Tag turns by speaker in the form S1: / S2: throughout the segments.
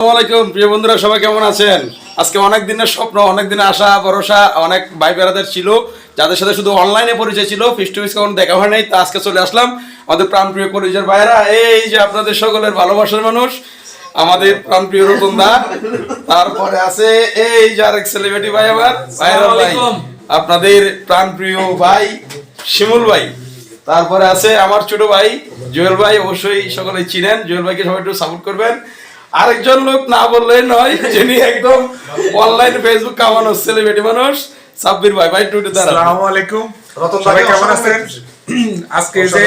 S1: আসসালামাইকুম প্রিয় বন্ধুরা সবাই কেমন আছেন? আজকে অনেক দিনের স্বপ্ন অনেক দিনের আশা ভরসা অনেক ভাই বেড়াদের ছিল যাদের সাথে শুধু অনলাইনে পরিচয় ছিল ফিস টু ফিস কখনো দেখা হয় নাই তা আজকে চলে আসলাম। আমাদের প্রাণপ্রিয় ভাইরা এই যে আপনাদের সকলের ভালোবাসার মানুষ আমাদের প্রাণপ্রিয় রতন দা তারপরে আছে এই যে আরেক সেলিব্রিটি ভাই আমার ভাইরাল ভাই আপনাদের প্রাণপ্রিয় ভাই শিমুল ভাই তারপরে আছে আমার ছোট ভাই জুয়েল ভাই অবশ্যই সকলে চিনেন জুয়েল ভাইকে সবাই একটু সাপোর্ট করবেন। আরেকজন লোক না বললে নয় যিনি একদম অনলাইন ফেসবুক কামানো সেলিব্রিটি মানুষ সাব্বির ভাই। ভাই টুটু দ্বারা
S2: আসসালামু আলাইকুম।
S3: রতন ভাই,
S2: কেমন আছেন? আজকে যে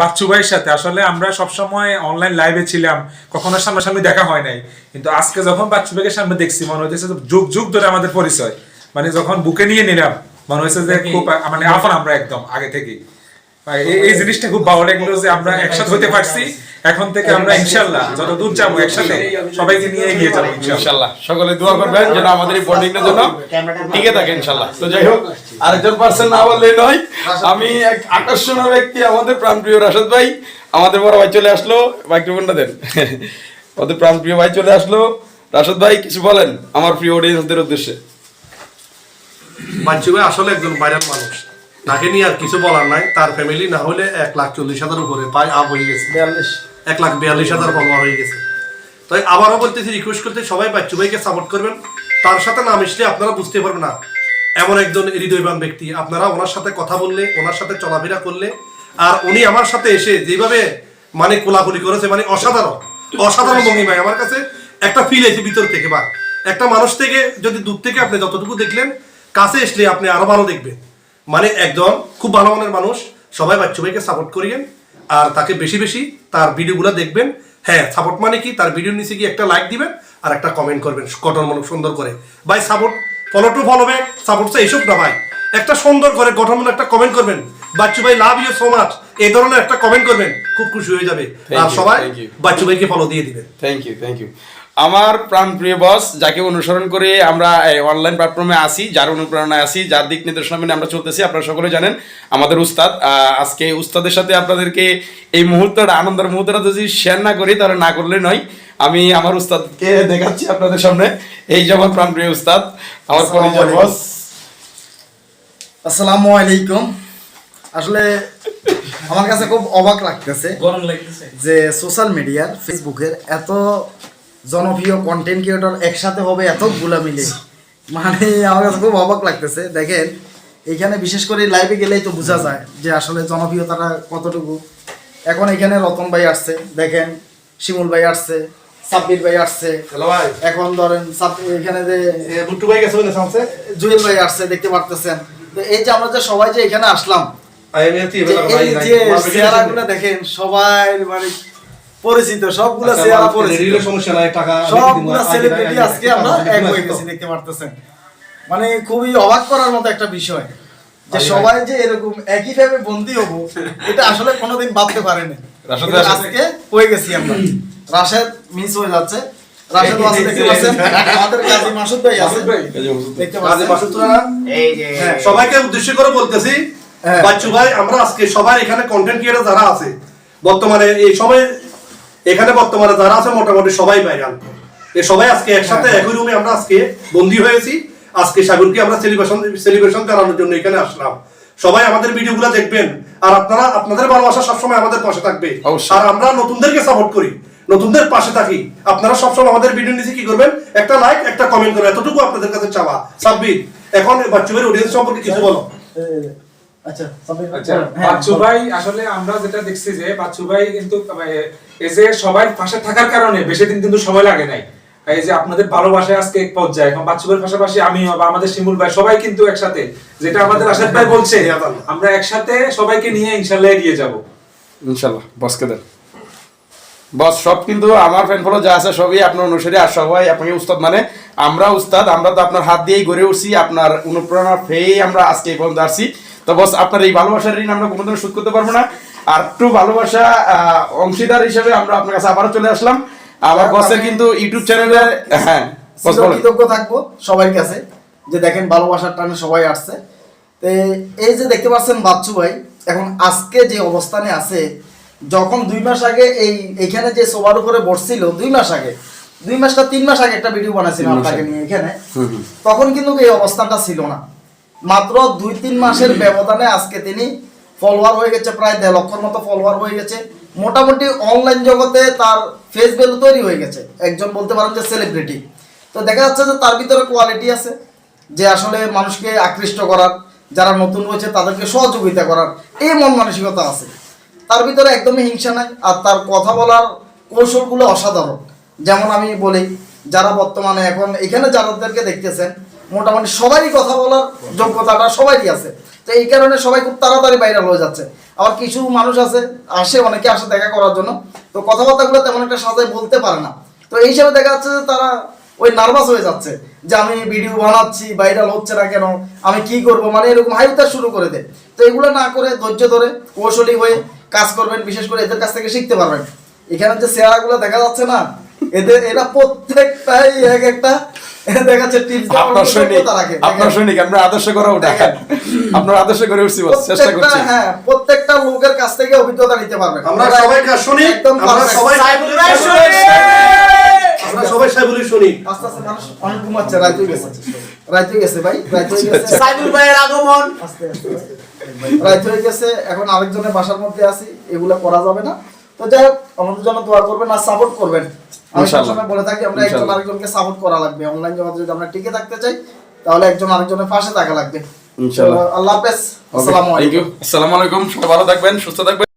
S2: বাচ্চু ভাইয়ের সাথে আসলে আমরা সবসময় অনলাইন লাইভে ছিলাম কখনো সামনাসামনি দেখা হয় নাই। কিন্তু আজকে যখন বাচ্চু ভাইয়ের সামনে দেখছি মনে হচ্ছে যে যুগ যুগ ধরে আমাদের পরিচয়। মানে যখন বুকে নিয়ে নিলাম মনে হয়েছে যে খুব মানে আপন আমরা একদম আগে থেকে এই জিনিসটা খুব ভালো লাগল যে আমরা একসাথে হতে পারছি। এখন থেকে আমরা ইনশাল্লাহ যত দূর যাব একসাথে সবাইকে নিয়ে এগিয়ে যাব ইনশাল্লাহ
S1: সকলে দোয়া করবেন যেন আমাদের এই বন্ডিংটার জন্য টিকে থাকে ইনশাল্লাহ তো যাই হোক আরেকজন পার্সন না বললেই নয় আমি এক আকর্ষণীয় ব্যক্তি আমাদের প্রাণপ্রিয় রাশেদ ভাই। আমাদের বড় ভাই চলে আসলো। মাইক্রোফোনটা দেন। আমাদের প্রাণপ্রিয় ভাই চলে আসলো। রাশেদ ভাই কিছু বলেন আমার প্রিয় অডিয়েন্সদের উদ্দেশ্যে?
S3: বাচ্চু ভাই আসলে একজন ভাইরাল মানুষ। তাকে নিয়ে আর কিছু বলার নাই। তার ফ্যামিলি না হলে এক লাখ চল্লিশ হাজার উপরে প্রায় আপ হয়ে গেছে। বিয়াল্লিশ। এক লাখ বিয়াল্লিশ হাজার ফলোয়ার হয়ে গেছে। তাই আবারও বলতেছি রিকোয়েস্ট করতে সবাই বাচ্চু ভাইকে সাপোর্ট করবেন। তার সাথে না মিশলে আপনারা বুঝতে পারবেন না। এমন একজন হৃদয়বান ব্যক্তি। আপনারা ওনার সাথে কথা বললে ওনার সাথে চলাফেরা করলে আর উনি আমার সাথে এসে যেভাবে মানে কোলাকুলি করেছে মানে অসাধারণ। অসাধারণ মঙ্গিমায় আমার কাছে একটা ফিল এসে ভিতর থেকে বা একটা মানুষ থেকে যদি দূর থেকে আপনি যতটুকু দেখলেন কাছে আসলে আপনি আরও ভালো দেখবেন। মানে একজন খুব ভালো মনের মানুষ সবাই বাচ্চু ভাইকে সাপোর্ট করিয়েন আর তাকে বেশি বেশি তার ভিডিওগুলো দেখবেন। হ্যাঁ সাপোর্ট মানে কি? তার ভিডিওর নিচে গিয়ে একটা লাইক দিবেন আর একটা কমেন্ট করবেন গঠনমূলক সুন্দর করে। ভাই support follow to follow back support এইসব না ভাই। একটা সুন্দর করে গঠনমূলক একটা কমেন্ট করবেন। বাচ্চু ভাই লাভ ইউ সো মাচ এই ধরনের একটা কমেন্ট করবেন খুব খুশি হয়ে যাবে। আর সবাই বাচ্চু ভাইকে ফলো দিয়ে দিবেন।
S1: থ্যাংক ইউ থ্যাংক ইউ আমার প্রাণপ্রিয় বস যাকে অনুসরণ করে আমরা অনলাইন প্ল্যাটফর্মে আসি যার অনুপ্রেরণায় আসি যার দিক নির্দেশনা মেনে আমরা চলতেছি আপনারা সকলে জানেন আমাদের উস্তাদ। আজকে উস্তাদের সাথে আপনাদেরকে এই মুহূর্তটা আনন্দের মুহূর্তটা যদি শেয়ার না করি তাহলে না করলে নয়। আমি আমার উস্তাদকে দেখাচ্ছি আপনাদের সামনে। এই যে আমার প্রাণপ্রিয় উস্তাদ আমার পরিচয় বস।
S4: আসসালামু আলাইকুম। আসলে আমার কাছে খুব অবাক লাগতেছে
S5: গরম লাগতেছে।
S4: যে সোশ্যাল মিডিয়ার ফেসবুকের এত জনপ্রিয় কন্টেন্ট ক্রিয়েটর একসাথে হবে এতগুলা মিলে মানে আমার কাছে খুব অবাক লাগতেছে। দেখেন এখানে বিশেষ করে লাইভে গেলেই তো বোঝা যায় যে আসলে জনপ্রিয়তাটা কতটুকু। এখন এখানে রতন ভাই আসছে দেখেন শিমুল ভাই আসছে সাব্বির ভাই আসছে।
S3: হ্যালো ভাই।
S4: এখন ধরেন এখানে যে
S3: বুট্টু ভাই গেছে বলে সামসে
S4: জুয়েল ভাই আসছে দেখতে পারতেছেন। তো এই যে আমরা যে সবাই যে এখানে আসলাম
S3: এতি
S4: দেখেন সবাই মানে পরিচিত সবগুলো চেহারা পরিচিত।
S3: রিলের সমস্যা নাই টাকা
S4: সবগুলো সেলিব্রিটি আজকে আমরা এক হয়ে গেছি দেখতে পারতেছেন। মানে খুবই অবাক করার মতো একটা বিষয় যে সবাই যে এরকম একই ভাবে বন্দী হব এটা আসলে কোনোদিন ভাবতে পারেনি। আজকে হয়ে গেছি আমরা। রাশেদ মিস হয়ে যাচ্ছে। রাশেদ আছে দেখতে পাচ্ছেন? আমাদের কাজী মাসুদ ভাই আছে। দেখতে পাচ্ছেন?
S3: মাসুদ রানা,
S4: হ্যাঁ।
S3: সবাইকে উদ্দেশ্য করে বলতেছি
S4: হ্যাঁ।
S3: বাচ্চু ভাই আমরা আজকে সবাই এখানে কন্টেন্ট ক্রিয়েটর যারা আছে বর্তমানে এই সময় এখানে বর্তমানে যারা আছে মোটামুটি সবাই ভাইরাল এই সবাই আজকে একসাথে
S4: হ্যাঁ।
S3: একই রুমে আমরা আজকে বন্দী হয়েছি। আজকে সাগরকে আমরা সেলিব্রেশন সেলিব্রেশন করানোর জন্য এখানে আসলাম। সবাই আমাদের ভিডিওগুলো দেখবেন। আর আপনারা আপনাদের ভালোবাসা সবসময় আমাদের পাশে থাকবে। আর আমরা নতুনদেরকে সাপোর্ট করি। নতুনদের পাশে থাকি। আপনারা সবসময় আমাদের ভিডিও নিচে কি করবেন? একটা লাইক একটা কমেন্ট করবেন। এতটুকু আপনাদের কাছে চাওয়া। সাব্বির এখন বাচ্চুবের অডিয়েন্স সম্পর্কে কিছু বলো।
S4: আচ্ছা
S2: আচ্ছা
S4: হ্যাঁ,
S2: বাচ্চু ভাই আসলে আমরা যেটা দেখছি যে বাচ্চু ভাই কিন্তু এই যে সবাই পাশে থাকার কারণে বেশি দিন কিন্তু সময় লাগে নাই। এই যে আপনাদের ভালোবাসায় আজকে এক পর্যায়ে এখন বাচ্চু পাশাপাশি আমি বা আমাদের শিমুল ভাই সবাই কিন্তু একসাথে যেটা আমাদের আসাদ ভাই বলছে আমরা একসাথে সবাইকে নিয়ে ইনশাল্লাহ এগিয়ে যাব।
S1: ইনশাল্লাহ বসকে দেন। বস সব কিন্তু আমার ফ্যান ফলো যা আছে সবই আপনার অনুসারী আর সবাই আপনাকে উস্তাদ মানে আমরা উস্তাদ আমরা তো আপনার হাত দিয়েই গড়ে উঠছি আপনার অনুপ্রেরণা পেয়েই আমরা আজকে এই পর্যন্ত আসছি। তো বস আপনার এই ভালোবাসার ঋণ আমরা কোনোদিন শোধ করতে পারব না। আর একটু ভালোবাসা অংশীদার হিসেবে আমরা আপনার কাছে আবারও চলে আসলাম। আমার বসের কিন্তু ইউটিউব চ্যানেলে হ্যাঁ
S4: কৃতজ্ঞ থাকব সবার কাছে যে দেখেন ভালোবাসার টানে সবাই আসছে। তো এই যে দেখতে পাচ্ছেন বাচ্চু ভাই এখন আজকে যে অবস্থানে আছে যখন দুই মাস আগে এই এখানে যে সবার উপরে বসছিল দুই মাস আগে দুই মাস না তিন মাস আগে একটা ভিডিও বানাইছিলাম আপনাকে নিয়ে এখানে তখন কিন্তু এই অবস্থানটা ছিল না। মাত্র দুই তিন মাসের ব্যবধানে আজকে তিনি ফলোয়ার হয়ে গেছে প্রায় দেড় লক্ষর মতো ফলোয়ার হয়ে গেছে। মোটামুটি অনলাইন জগতে তার ফেস ভ্যালু তৈরি হয়ে গেছে। একজন বলতে পারেন যে সেলিব্রিটি তো দেখা যাচ্ছে যে তার ভিতরে কোয়ালিটি আছে, যে আসলে মানুষকে আকৃষ্ট করার, যারা নতুন রয়েছে তাদেরকে সহযোগিতা করার, এই মন মানসিকতা আছে। তার ভিতরে একদমই হিংসা নাই, আর তার কথা বলার কৌশলগুলো অসাধারণ। যেমন আমি বলি, যারা বর্তমানে এখন, এখানে যাদেরকে দেখতেছেন মোটামুটি সবারই কথা বলার যোগ্যতাটা সবারই আছে। তো এই কারণে সবাই খুব তাড়াতাড়ি ভাইরাল হয়ে যাচ্ছে। আবার কিছু মানুষ আছে, আসে অনেকে আসে দেখা করার জন্য। তো কথাবার্তাগুলো তেমন একটা সাজায় বলতে পারে না। তো এই হিসাবে দেখা যাচ্ছে যে তারা ওই নার্ভাস হয়ে যাচ্ছে যে আমি ভিডিও বানাচ্ছি ভাইরাল হচ্ছে না কেন, আমি কি করব? মানে এরকম হাইতার শুরু করে দেয়। তো এগুলো না করে, ধৈর্য ধরে, কৌশলী হয়ে কাজ করবেন, বিশেষ করে এদের কাছ থেকে শিখতে পারবেন। এখানে যে চেহারাগুলো দেখা যাচ্ছে না এদের এরা প্রত্যেকটাই এক একটা। দেখাচ্ছে
S1: আপনার সৈনিক আমরা আদর্শ করে ওঠা আপনার আদর্শ করে উঠছি চেষ্টা করছি।
S4: হ্যাঁ প্রত্যেকটা লোকের কাছ থেকে অভিজ্ঞতা নিতে পারবেন।
S3: আমরা সবাই শুনি
S4: একদম
S3: আমরা সবাই আমরা সবাই সাইবুলি শুনি
S4: আস্তে আস্তে মানুষ অনেক ঘুমাচ্ছে রাত হয়ে গেছে। রাত হয়ে গেছে ভাই রাত হয়ে গেছে।
S5: সাইবুল ভাইয়ের আগমন।
S4: আস্তে আস্তে রাত হয়ে গেছে এখন আরেকজনের বাসার মধ্যে আছি এগুলো করা যাবে না। তো যাই হোক আমাদের জন্য দোয়া করবেন আর সাপোর্ট করবেন। আমি সবসময় বলে থাকি আমরা একজন। আরেকজনকে সাপোর্ট করা লাগবে। অনলাইন জগতে যদি আমরা টিকে থাকতে চাই তাহলে একজন আরেকজনের পাশে থাকা লাগবে।
S1: ইনশাআল্লাহ।
S4: আল্লাহ হাফেজ। আসসালামু আলাইকুম।
S1: আসসালামু আলাইকুম। সবাই ভালো থাকবেন সুস্থ থাকবেন।